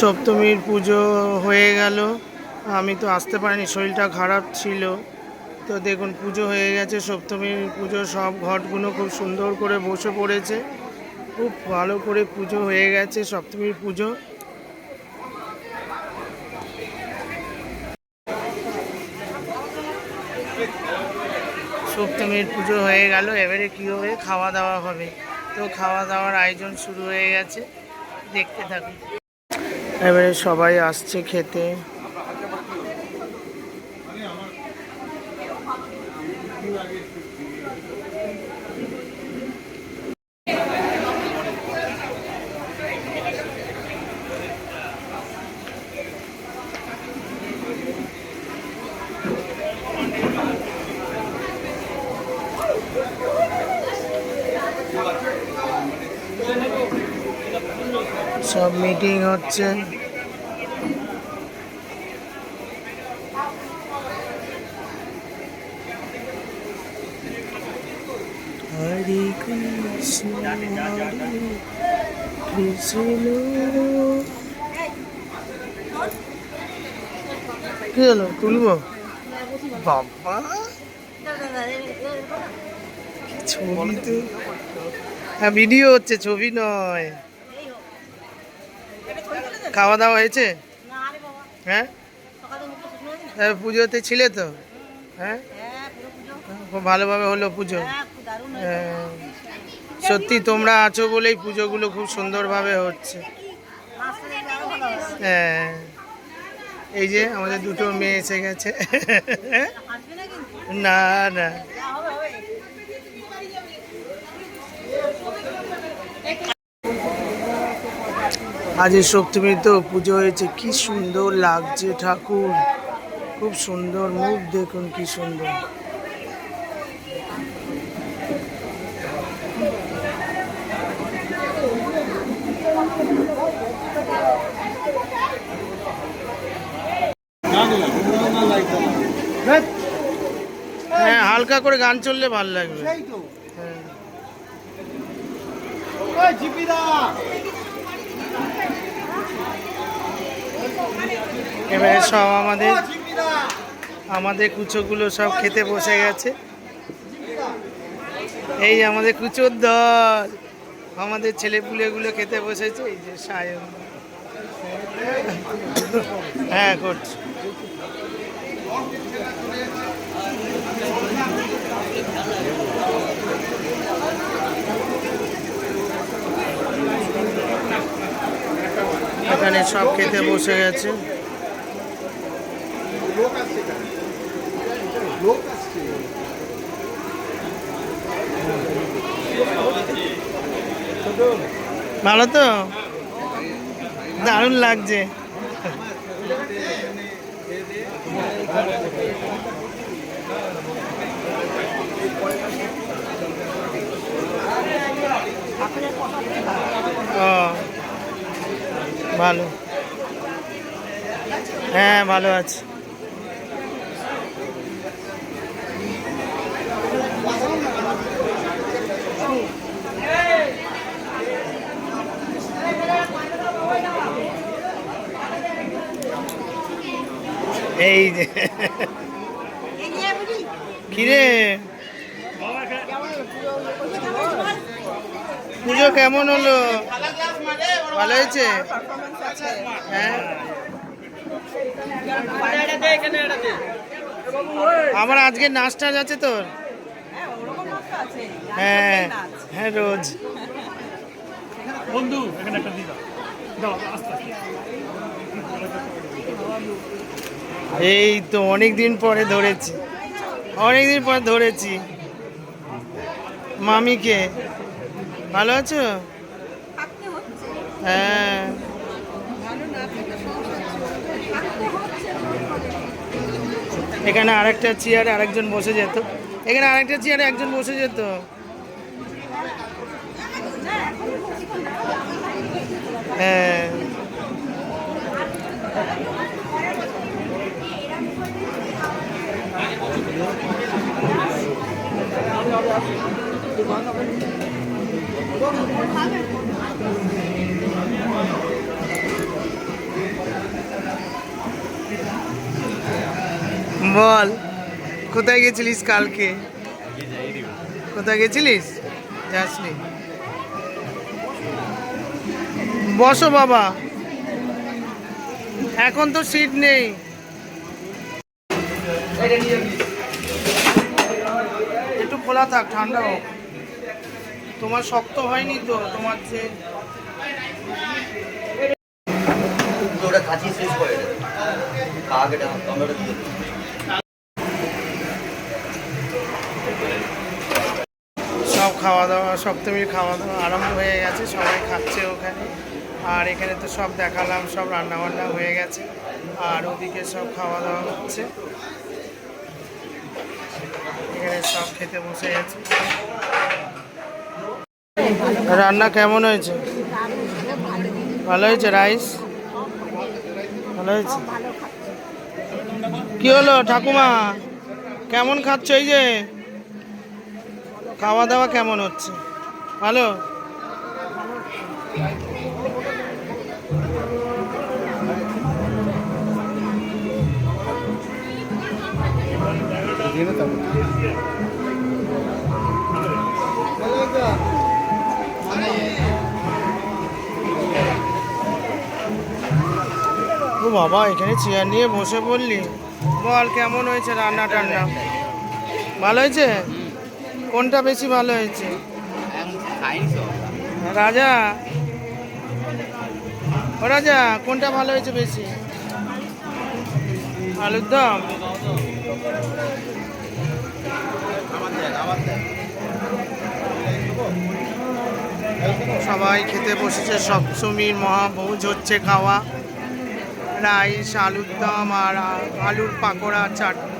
সপ্তমীর পুজো হয়ে গেল। আমি তো আসতে পারিনি, শরীরটা খারাপ ছিল। তো দেখুন, পুজো হয়ে গেছে, সপ্তমীর পুজো, সব ঘটগুলো খুব সুন্দর করে বসে পড়েছে। খুব ভালো করে পুজো হয়ে গেছে, সপ্তমীর পুজো। সপ্তমীর পুজো হয়ে গেল, এবারে কী হবে? খাওয়া দাওয়া হবে। তো খাওয়া দাওয়ার আয়োজন শুরু হয়ে গেছে। দেখতে থাকুন। এবারে সবাই আসছে খেতে সব মিটিং হচ্ছে। হরে কি হলো? তুলবো? বাবা! ছবি তো হ্যাঁ ভিডিও হচ্ছে ছবি নয়। খাওয়া দাওয়া হয়েছে হ্যাঁ? হ্যাঁ, পুজোতে ছিলে তো? হ্যাঁ? খুব ভালোভাবে হলো পুজো। হ্যাঁ। সত্যি তোমরা আছো বলেই পুজোগুলো খুব সুন্দরভাবে হচ্ছে। হ্যাঁ। এই যে আমাদের দুটো মেয়ে এসে গেছে। না না। আজ এই তো পুজো হয়েছে। কি সুন্দর লাগছে ঠাকুর। খুব সুন্দর মুখ দেখুন কি সুন্দর। হ্যাঁ হালকা করে গান চললে ভালো লাগবে। হ্যাঁ। এবারে সব আমাদের আমাদের কুচোগুলো সব খেতে বসে গেছে। এই আমাদের কুচোর দল, আমাদের ছেলেপুলেগুলো খেতে বসেছে, এই যে সায়ন। হ্যাঁ করছি। এখানে সব খেতে বসে গেছে। ভালো তো? দারুণ লাগছে। ও। ভালো। হ্যাঁ ভালো আছে। এই যে। কিরে? পুজো কেমন হলো? ভালো হয়েছে? হ্যাঁ আমার আজকে নাচ টাচ আছে তোর? হ্যাঁ। হ্যাঁ রোজ। বন্ধু এখানে একটা দিদা। এই তো অনেক দিন পরে ধরেছি। অনেক দিন পরে ধরেছি। মামিকে। ভালো আছো? হ্যাঁ। এখানে আরেকটা চেয়ারে আরেকজন বসে যেত। এখানে আরেকটা চেয়ারে একজন বসে যেত। হ্যাঁ। বল, কোথায় গেছিলিস কালকে? কোথায় গেছিলিস? যাসনি। বসো বাবা। এখন তো সিট নেই। একটু খোলা থাক, ঠান্ডা হোক। তোমার শক্ত হয়নি তো, তোমার যে শেষ করে দেবে। সব খাওয়া দাওয়া সপ্তমীর খাওয়া দাওয়া আরম্ভ হয়ে গেছে, সবাই খাচ্ছে ওখানে। আর এখানে তো সব দেখালাম, সব রান্না বান্না হয়ে গেছে, আর ওদিকে সব খাওয়া দাওয়া হচ্ছে। এখানে সব খেতে বসে গেছে। রান্না কেমন হয়েছে? ভালো হয়েছে রাইস? ভালো হয়েছে? কি হলো ঠাকুমা? কেমন খাচ্ছ এই যে? খাওয়া দাওয়া কেমন হচ্ছে? ভালো? ও বাবা, এখানে চেয়ার নিয়ে বসে পড়লি? বল, কেমন হয়েছে রান্না টান্না ভালো হয়েছে? কোনটা বেশি ভালো হয়েছে? রাজা? ও রাজা কোনটা ভালো হয়েছে বেশি? আলুর দম? সবাই খেতে বসেছে সপ্তমীর মহাভোজ হচ্ছে খাওয়া। রাইস আলুর দম আর আলুর পাকোড়া চাটনি।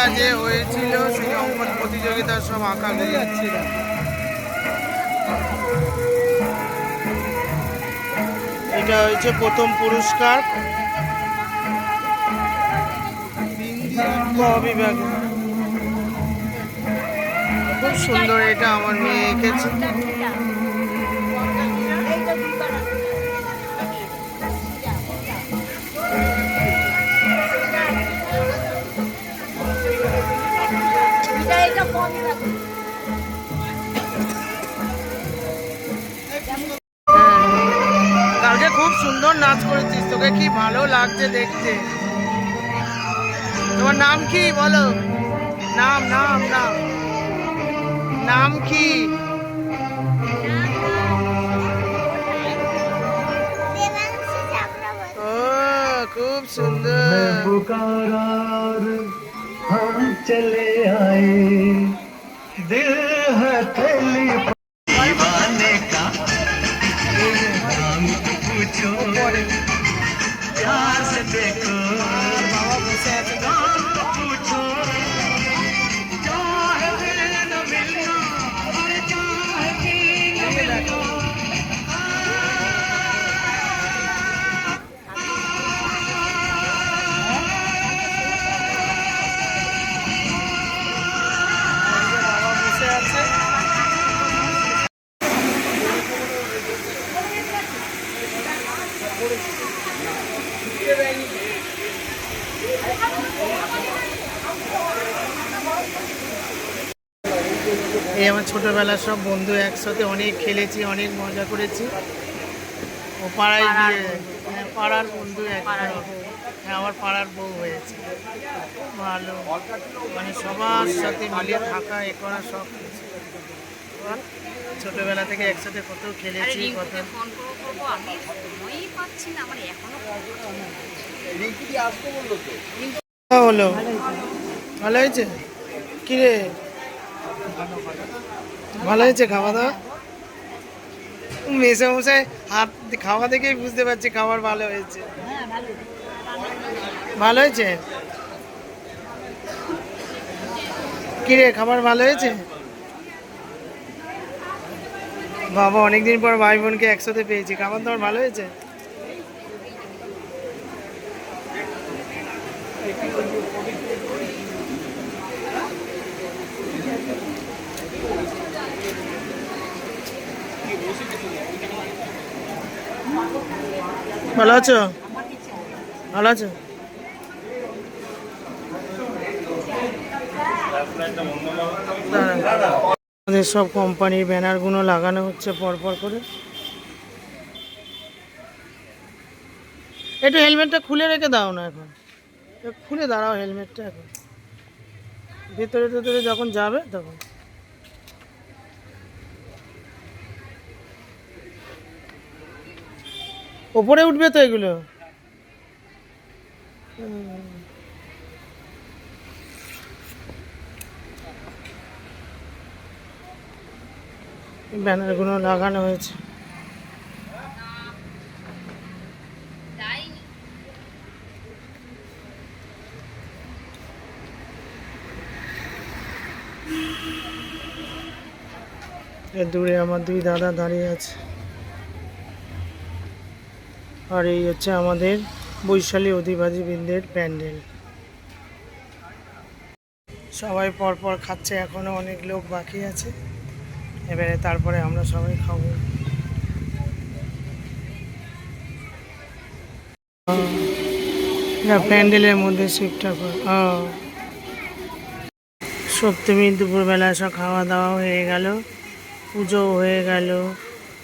প্রতিযোগিতা যে হয়েছিল, সেই অঙ্কন প্রতিযোগিতা সব আঁকাগুলি এটা হয়েছে প্রথম পুরস্কার। খুব সুন্দর এটা আমার মেয়ে এঁকেছে। কালকে খুব সুন্দর নাচ করেছিস তোকে কি ভালো লাগছে দেখতে তোমার নাম কি বলো নাম নাম নাম নাম কি ও খুব সুন্দর पुकारा और हम चले आए ಮಾಡಬೇಕು এই আমার ছোটবেলার সব বন্ধু একসাথে অনেক খেলেছি অনেক মজা করেছি। ও পাড়ায় গিয়ে হ্যাঁ, পাড়ার বন্ধু হ্যাঁ আমার পাড়ার বউ হয়েছে। ভালো। মানে সবার সাথে মিলে থাকা এ করা সব কিছু। ছোটবেলা থেকে একসাথে কত খেলেছি কত রিঙ্কুকে ফোন করব করব আমি সময়ই পাচ্ছি না আমার এখনও হলো ভালো হয়েছে? কি রে? ভালো হয়েছে খাওয়া দাওয়া? মেসে মশাই হাত খাওয়া দেখেই বুঝতে পারছি খাবার ভালো হয়েছে। ভালো হয়েছে। কি রে খাবার ভালো হয়েছে? বাবা অনেকদিন পর ভাই বোনকে একসাথে পেয়েছি। খাবার দাবার ভালো হয়েছে? ভালো আছো? ভালো আছো। আমাদের সব কোম্পানির ব্যানারগুলো লাগানো হচ্ছে পরপর করে। একটু হেলমেটটা খুলে রেখে দাও না এখন। খুলে দাঁড়াও হেলমেটটা এখন। ভিতরে ভিতরে যখন যাবে তখন। ওপরে উঠবে তো এগুলো হুম। ব্যানারগুলো লাগানো হয়েছে দূরে আমার দুই দাদা দাঁড়িয়ে আছে আর এই হচ্ছে আমাদের বৈশালী অধিবাসী বৃন্দের প্যান্ডেল। সবাই পরপর খাচ্ছে, এখনও অনেক লোক বাকি আছে। এবারে তারপরে আমরা সবাই খাব। প্যান্ডেলের মধ্যে ঠাকুর সপ্তমী দুপুরবেলা সব খাওয়া দাওয়া হয়ে গেল পুজো হয়ে গেল।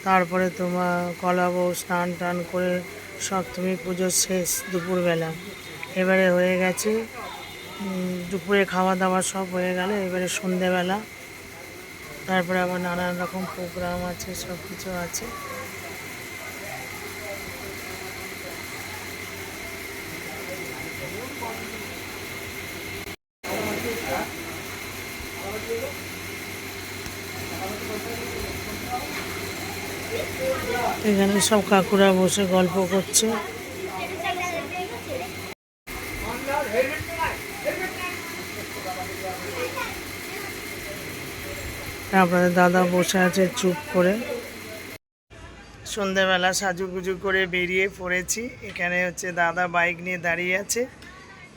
তারপরে তোমার কলা বউ স্নান টান করে সপ্তমী পুজো শেষ দুপুরবেলা। এবারে হয়ে গেছে দুপুরে খাওয়া দাওয়া সব হয়ে গেল, এবারে সন্ধেবেলা। তারপরে আবার নানান রকম প্রোগ্রাম আছে সব কিছু আছে। এখানে সব কাকুরা বসে গল্প করছে। তারপরে দাদা বসে আছে চুপ করে। সন্ধেবেলা সাজুগুজু করে বেরিয়ে পড়েছি। এখানে হচ্ছে দাদা বাইক নিয়ে দাঁড়িয়ে আছে।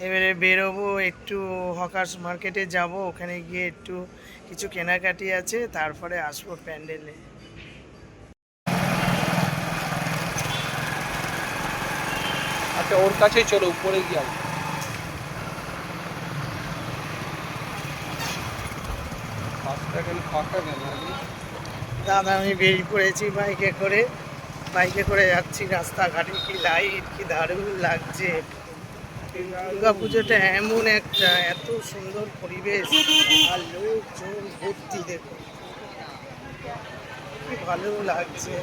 এবারে বেরোবো, একটু হকার্স মার্কেটে যাব। ওখানে গিয়ে একটু কিছু কেনাকাটি আছে, তারপরে আসব প্যান্ডেলে। আচ্ছা ওর কাছেই চলো, উপরে গিয়ে দাদা, আমি বেরিয়ে পড়েছি বাইকে করে। বাইকে করে যাচ্ছি, রাস্তাঘাটে কি লাইট কি দারুণ লাগছে। দুর্গা পুজোটা এমন একটা, এত সুন্দর পরিবেশ। আর লোকজন ভর্তি দেখো কি ভালো লাগছে।